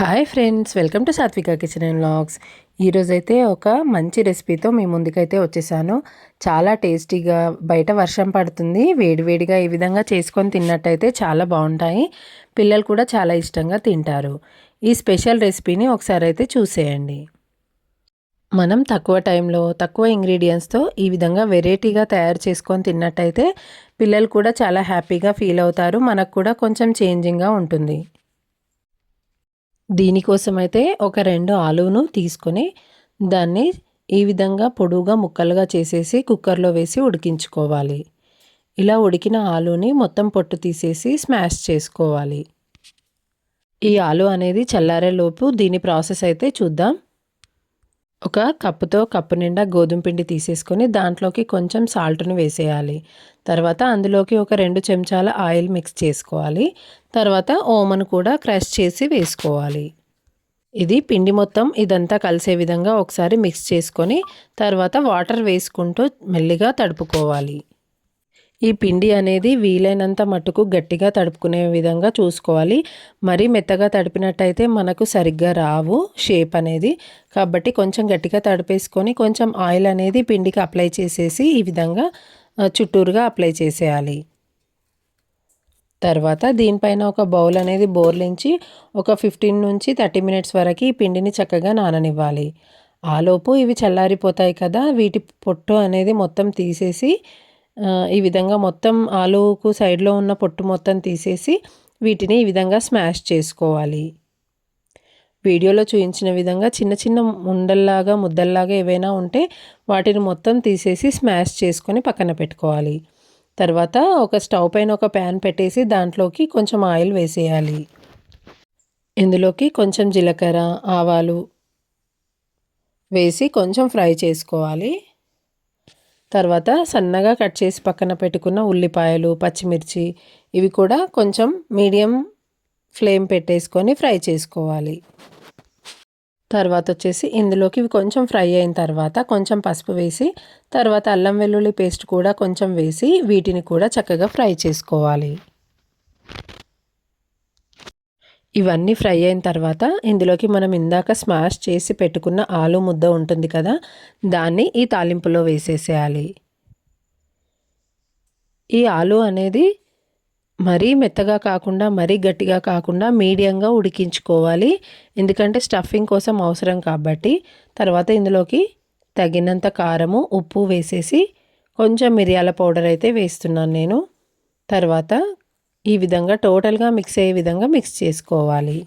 Hi friends welcome to Satvika kitchen and vlogs ఈరోజైతే ఒక మంచి రెసిపీతో మీ ముందుకైతే వచ్చేసాను. చాలా టేస్టీగా బయట వర్షం పడుతుంది. వేడివేడిగా ఈ విధంగా చేసుకొని తిన్నట్టయితే చాలా బాగుంటాయి. పిల్లలు కూడా చాలా ఇష్టంగా తింటారు. ఈ స్పెషల్ రెసిపీని ఒకసారి అయితే చూసేయండి. మనం తక్కువ టైంలో తక్కువ ఇంగ్రీడియంట్స్తో ఈ విధంగా వెరైటీగా తయారు చేసుకొని తిన్నట్టయితే పిల్లలు కూడా చాలా హ్యాపీగా ఫీల్ అవుతారు. మనకు కూడా కొంచెం చేంజింగ్గా ఉంటుంది. దీనికోసం అయితే ఒక రెండు ఆలువును తీసుకొని దాన్ని ఈ విధంగా పొడువుగా ముక్కలుగా చేసేసి కుక్కర్లో వేసి ఉడికించుకోవాలి. ఇలా ఉడికిన ఆలుని మొత్తం పొట్టు తీసేసి స్మాష్ చేసుకోవాలి. ఈ ఆలు అనేది చల్లారేలోపు దీని ప్రాసెస్ అయితే చూద్దాం. ఒక కప్పుతో కప్పు నిండా గోధుమ పిండి తీసేసుకొని దాంట్లోకి కొంచెం సాల్ట్ను వేసేయాలి. తర్వాత అందులోకి ఒక రెండు చెంచాల ఆయిల్ మిక్స్ చేసుకోవాలి. తర్వాత ఓమను కూడా క్రష్ చేసి వేసుకోవాలి. ఇది పిండి మొత్తం ఇదంతా కలిసే విధంగా ఒకసారి మిక్స్ చేసుకొని తర్వాత వాటర్ వేసుకుంటూ మెల్లిగా తడుపుకోవాలి. ఈ పిండి అనేది వీలైనంత మటుకు గట్టిగా తడుపుకునే విధంగా చూసుకోవాలి. మరీ మెత్తగా తడిపినట్టయితే మనకు సరిగ్గా రావు షేప్ అనేది. కాబట్టి కొంచెం గట్టిగా తడిపేసుకొని కొంచెం ఆయిల్ అనేది పిండికి అప్లై చేసేసి ఈ విధంగా చుట్టూరుగా అప్లై చేసేయాలి. తర్వాత దీనిపైన ఒక బౌల్ అనేది బోర్లించి ఒక ఫిఫ్టీన్ నుంచి థర్టీ మినిట్స్ వరకు ఈ పిండిని చక్కగా నాననివ్వాలి. ఆలోపు ఇవి చల్లారిపోతాయి కదా వీటి పొట్టు అనేది మొత్తం తీసేసి ఈ విధంగా మొత్తం ఆలుకు సైడ్లో ఉన్న పొట్టు మొత్తం తీసేసి వీటిని ఈ విధంగా స్మాష్ చేసుకోవాలి. వీడియోలో చూపించిన విధంగా చిన్న చిన్న ఉండల్లాగా ముద్దల్లాగా ఏవైనా ఉంటే వాటిని మొత్తం తీసేసి స్మాష్ చేసుకొని పక్కన పెట్టుకోవాలి. తర్వాత ఒక స్టవ్ పైన ఒక ప్యాన్ పెట్టేసి దాంట్లోకి కొంచెం ఆయిల్ వేసేయాలి. ఇందులోకి కొంచెం జీలకర్ర ఆవాలు వేసి కొంచెం ఫ్రై చేసుకోవాలి. తర్వాత సన్నగా కట్ చేసి పక్కన పెట్టుకున్న ఉల్లిపాయలు పచ్చిమిర్చి ఇవి కూడా కొంచెం మీడియం ఫ్లేమ్ పెట్టేసుకొని ఫ్రై చేసుకోవాలి. తర్వాత వచ్చేసి ఇందులోకి ఇవి కొంచెం ఫ్రై అయిన తర్వాత కొంచెం పసుపు వేసి తర్వాత అల్లం వెల్లుల్లి పేస్ట్ కూడా కొంచెం వేసి వీటిని కూడా చక్కగా ఫ్రై చేసుకోవాలి. ఇవన్నీ ఫ్రై అయిన తర్వాత ఇందులోకి మనం ఇందాక స్మాష్ చేసి పెట్టుకున్న ఆలు ముద్ద ఉంటుంది కదా దాన్ని ఈ తాలింపులో వేసేసేయాలి. ఈ ఆలు అనేది మరీ మెత్తగా కాకుండా మరీ గట్టిగా కాకుండా మీడియంగా ఉడికించుకోవాలి. ఎందుకంటే స్టఫింగ్ కోసం అవసరం కాబట్టి. తర్వాత ఇందులోకి తగినంత కారము ఉప్పు వేసేసి కొంచెం మిరియాల పౌడర్ అయితే వేస్తున్నాను నేను. తర్వాత ఈ విధంగా టోటల్గా మిక్స్ అయ్యే విధంగా మిక్స్ చేసుకోవాలి.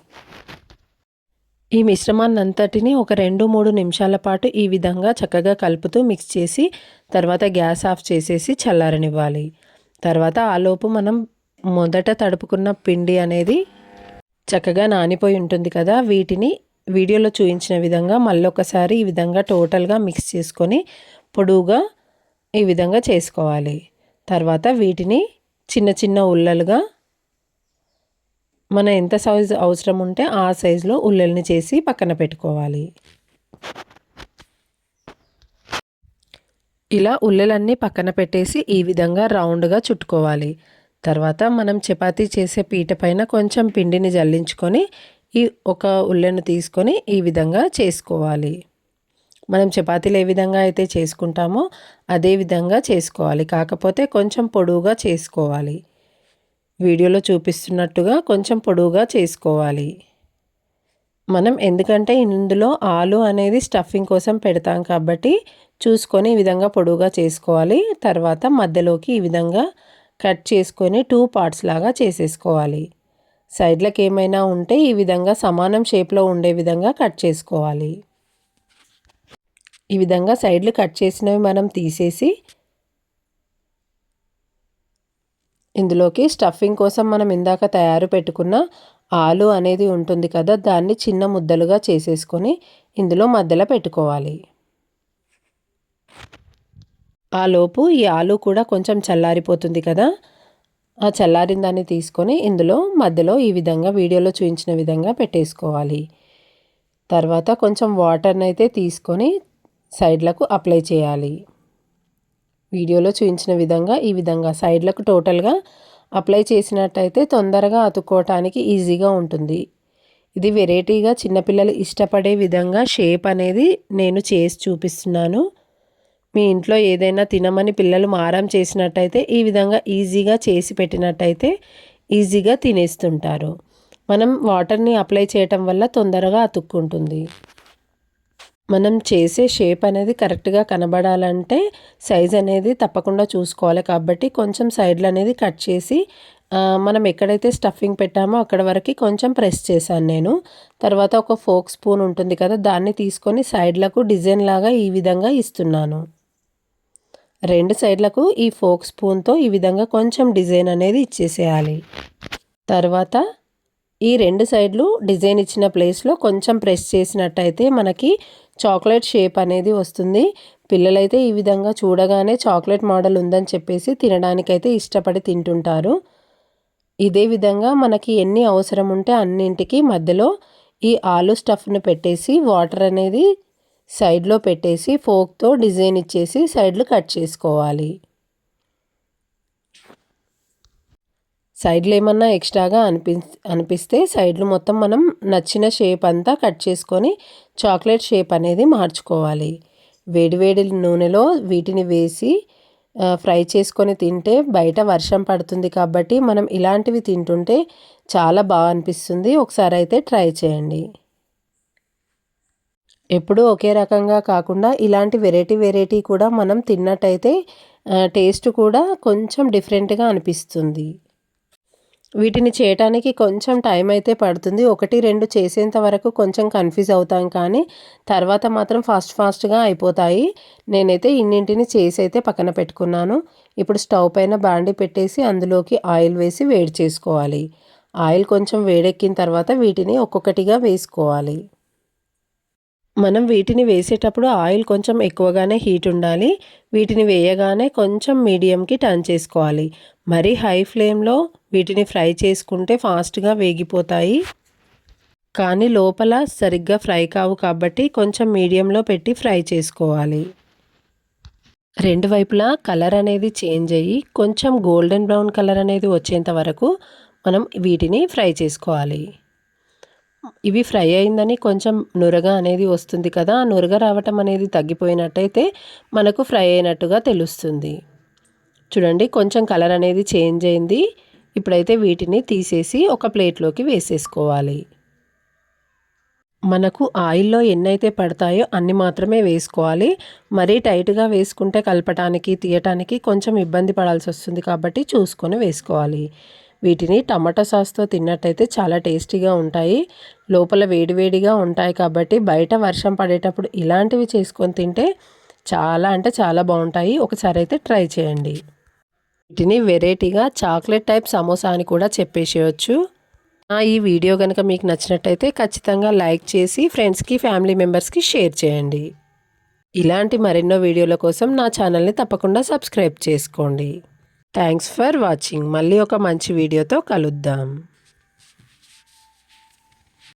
ఈ మిశ్రమాన్ని అంతటిని ఒక రెండు మూడు నిమిషాల పాటు ఈ విధంగా చక్కగా కలుపుతూ మిక్స్ చేసి తర్వాత గ్యాస్ ఆఫ్ చేసేసి చల్లారనివ్వాలి. తర్వాత ఆలోపు మనం మొదట తడుపుకున్న పిండి అనేది చక్కగా నానిపోయి ఉంటుంది కదా వీటిని వీడియోలో చూపించిన విధంగా మళ్ళొకసారి ఈ విధంగా టోటల్గా మిక్స్ చేసుకొని పొడువుగా ఈ విధంగా చేసుకోవాలి. తర్వాత వీటిని చిన్న చిన్న ఉల్లలుగా మన ఎంత సైజు అవసరం ఉంటే ఆ సైజులో ఉల్లల్ని చేసి పక్కన పెట్టుకోవాలి. ఇలా ఉల్లలన్నీ పక్కన పెట్టేసి ఈ విధంగా రౌండ్గా చుట్టుకోవాలి. తర్వాత మనం చపాతీ చేసే పీట పైన కొంచెం పిండిని జల్లించుకొని ఈ ఒక ఉల్లెను తీసుకొని ఈ విధంగా చేసుకోవాలి. మనం చపాతీలు ఏ విధంగా అయితే చేసుకుంటామో అదే విధంగా చేసుకోవాలి. కాకపోతే కొంచెం పొడవుగా చేసుకోవాలి. వీడియోలో చూపిస్తున్నట్టుగా కొంచెం పొడవుగా చేసుకోవాలి. మనం ఎందుకంటే ఇందులో ఆలు అనేది స్టఫింగ్ కోసం పెడతాం కాబట్టి చూసుకొని ఈ విధంగా పొడవుగా చేసుకోవాలి. తర్వాత మధ్యలోకి ఈ విధంగా కట్ చేసుకొని టూ పార్ట్స్ లాగా చేసేసుకోవాలి. సైడ్లకు ఏమైనా ఉంటే ఈ విధంగా సమానం షేప్లో ఉండే విధంగా కట్ చేసుకోవాలి. ఈ విధంగా సైడ్లు కట్ చేసినవి మనం తీసేసి ఇందులోకి స్టఫింగ్ కోసం మనం ఇందాక తయారు పెట్టుకున్న ఆలు అనేది ఉంటుంది కదా దాన్ని చిన్న ముద్దలుగా చేసేసుకొని ఇందులో మధ్యలో పెట్టుకోవాలి. ఆ లోపు ఈ ఆలు కూడా కొంచెం చల్లారిపోతుంది కదా ఆ చల్లారిన దాన్ని తీసుకొని ఇందులో మధ్యలో ఈ విధంగా వీడియోలో చూపించిన విధంగా పెట్టేసుకోవాలి. తర్వాత కొంచెం వాటర్ని అయితే తీసుకొని సైడ్లకు అప్లై చేయాలి. వీడియోలో చూపించిన విధంగా ఈ విధంగా సైడ్లకు టోటల్గా అప్లై చేసినట్టయితే తొందరగా అతుక్కోవటానికి ఈజీగా ఉంటుంది. ఇది వెరైటీగా చిన్నపిల్లలు ఇష్టపడే విధంగా షేప్ అనేది నేను చేసి చూపిస్తున్నాను. మీ ఇంట్లో ఏదైనా తినమని పిల్లలు మారం చేసినట్టయితే ఈ విధంగా ఈజీగా చేసి పెట్టినట్టయితే ఈజీగా తినేస్తుంటారు. మనం వాటర్ని అప్లై చేయటం వల్ల తొందరగా అతుక్కుంటుంది. మనం చేసే షేప్ అనేది కరెక్ట్గా కనబడాలంటే సైజ్ అనేది తప్పకుండా చూసుకోవాలి. కాబట్టి కొంచెం సైడ్లు అనేది కట్ చేసి మనం ఎక్కడైతే స్టఫింగ్ పెట్టామో అక్కడ వరకు కొంచెం ప్రెస్ చేశాను నేను. తర్వాత ఒక ఫోక్ స్పూన్ ఉంటుంది కదా దాన్ని తీసుకొని సైడ్లకు డిజైన్ లాగా ఈ విధంగా ఇస్తున్నాను. రెండు సైడ్లకు ఈ ఫోక్ స్పూన్తో ఈ విధంగా కొంచెం డిజైన్ అనేది ఇచ్చేసేయాలి. తర్వాత ఈ రెండు సైడ్లు డిజైన్ ఇచ్చిన ప్లేస్లో కొంచెం ప్రెస్ చేసినట్టయితే మనకి చాక్లెట్ షేప్ అనేది వస్తుంది. పిల్లలైతే ఈ విధంగా చూడగానే చాక్లెట్ మోడల్ ఉందని చెప్పేసి తినడానికైతే ఇష్టపడి తింటుంటారు. ఇదే విధంగా మనకి ఎన్ని అవసరం ఉంటే అన్నింటికి మధ్యలో ఈ ఆలు స్టఫ్ను పెట్టేసి వాటర్ అనేది సైడ్లో పెట్టేసి ఫోక్తో డిజైన్ ఇచ్చేసి సైడ్లు కట్ చేసుకోవాలి. సైడ్లు ఏమన్నా ఎక్స్ట్రాగా అనిపి అనిపిస్తే సైడ్లు మొత్తం మనం నచ్చిన షేప్ అంతా కట్ చేసుకొని చాక్లెట్ షేప్ అనేది మార్చుకోవాలి. వేడివేడి నూనెలో వీటిని వేసి ఫ్రై చేసుకొని తింటే బయట వర్షం పడుతుంది కాబట్టి మనం ఇలాంటివి తింటుంటే చాలా బాగా అనిపిస్తుంది. ఒకసారి అయితే ట్రై చేయండి. ఎప్పుడూ ఒకే రకంగా కాకుండా ఇలాంటి వెరైటీ వెరైటీ కూడా మనం తిన్నట్టయితే టేస్ట్ కూడా కొంచెం డిఫరెంట్గా అనిపిస్తుంది. వీటిని చేయటానికి కొంచెం టైం అయితే పడుతుంది. ఒకటి రెండు చేసేంత వరకు కొంచెం కన్ఫ్యూజ్ అవుతాం కానీ తర్వాత మాత్రం ఫాస్ట్ ఫాస్ట్గా అయిపోతాయి. నేనైతే ఇన్నింటిని చేసి అయితే పక్కన పెట్టుకున్నాను. ఇప్పుడు స్టవ్ పైన బాండి పెట్టేసి అందులోకి ఆయిల్ వేసి వేడి చేసుకోవాలి. ఆయిల్ కొంచెం వేడెక్కిన తర్వాత వీటిని ఒక్కొక్కటిగా వేసుకోవాలి. మనం వీటిని వేసేటప్పుడు ఆయిల్ కొంచెం ఎక్కువగానే హీట్ ఉండాలి. వీటిని వేయగానే కొంచెం మీడియంకి టర్న్ చేసుకోవాలి. మరీ హై ఫ్లేమ్లో వీటిని ఫ్రై చేసుకుంటే ఫాస్ట్గా వేగిపోతాయి. కానీ లోపల సరిగ్గా ఫ్రై కావు కాబట్టి కొంచెం మీడియంలో పెట్టి ఫ్రై చేసుకోవాలి. రెండు వైపులా కలర్ అనేది చేంజ్ అయ్యి కొంచెం గోల్డెన్ బ్రౌన్ కలర్ అనేది వచ్చేంత వరకు మనం వీటిని ఫ్రై చేసుకోవాలి. ఇవి ఫ్రై అయిందని కొంచెం నురగ అనేది వస్తుంది కదా ఆ నురగ రావటం అనేది తగ్గిపోయినట్టయితే మనకు ఫ్రై అయినట్టుగా తెలుస్తుంది. చూడండి కొంచెం కలర్ అనేది చేంజ్ అయింది. ఇప్పుడైతే వీటిని తీసేసి ఒక ప్లేట్లోకి వేసేసుకోవాలి. మనకు ఆయిల్లో ఎన్నైతే పడతాయో అన్ని మాత్రమే వేసుకోవాలి. మరీ టైట్గా వేసుకుంటే కలపటానికి తీయటానికి కొంచెం ఇబ్బంది పడాల్సి వస్తుంది కాబట్టి చూసుకొని వేసుకోవాలి. వీటిని టమాటా సాస్తో తిన్నట్టయితే చాలా టేస్టీగా ఉంటాయి. లోపల వేడివేడిగా ఉంటాయి కాబట్టి బయట వర్షం పడేటప్పుడు ఇలాంటివి చేసుకొని తింటే చాలా అంటే చాలా బాగుంటాయి. ఒకసారి అయితే ట్రై చేయండి. వీటిని వెరైటీగా చాక్లెట్ టైప్ సమోసా అని కూడా చెప్పేసేయచ్చు. ఈ వీడియో కనుక మీకు నచ్చినట్టయితే ఖచ్చితంగా లైక్ చేసి ఫ్రెండ్స్కి ఫ్యామిలీ మెంబర్స్కి షేర్ చేయండి. ఇలాంటి మరెన్నో వీడియోల కోసం నా ఛానల్ని తప్పకుండా సబ్స్క్రైబ్ చేసుకోండి. Thanks for watching. మళ్ళీ ఒక మంచి వీడియోతో కలుద్దాం.